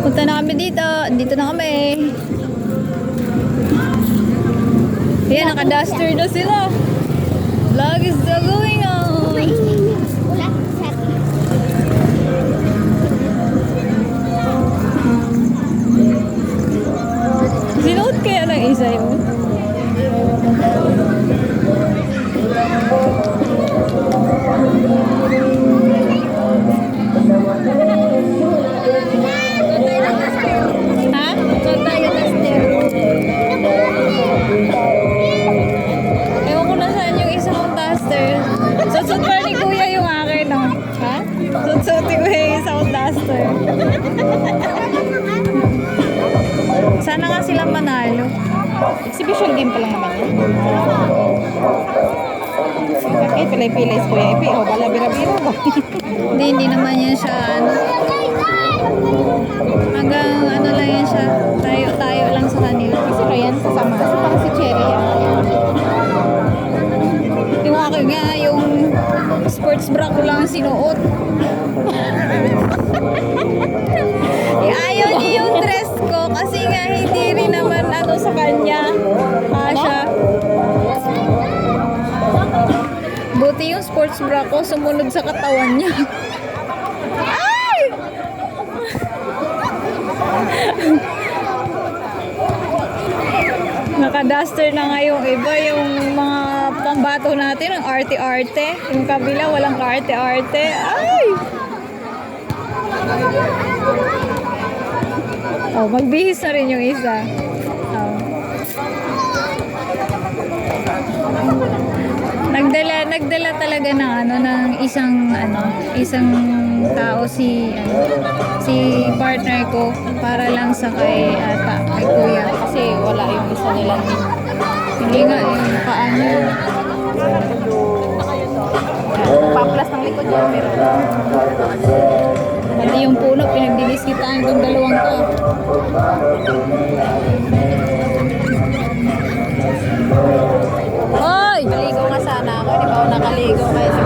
Punta na kami dito. Dito na kami. Ayan, naka-duster na sila. Vlog is still going on. Sinuot kaya ng isa yun? Ha? tayo duster. Ewan ko na saan yung isa kong duster. Susot pa ni Kuya yung akin, no? Ha? Susot ni Kuya yung isa kong duster. Sana nga sila manalo. Exhibition game pa lang naman yun. Okay, pilay-pilay si Kuya Ipi. O, bala bira-bira ba? Hindi, hindi naman yan siya, ano. So, parang si Cherry yan. Yung akin nga, yung sports bra ko lang sinuot. ayaw niya yung dress ko kasi nga hindi rin naman ano sa kanya. Kasha. Buti yung sports bra ko sumunod sa katawan niya. Ay! Naka-duster na nga yung iba, yung mga pambato natin, ang arte-arte. Yung kabila, walang arte-arte. Ay! Oh, magbihis na rin yung isa. Talaga ng ano ng isang ano, isang tao si ano, si partner ko para lang sa kay ata, kay kuya kasi wala yung isa nila. Hindi nga yung paano. Paplas ng likod yan. Pero, Pati yung puno pinagdidiskitaan itong dalawang to. Kollege, weil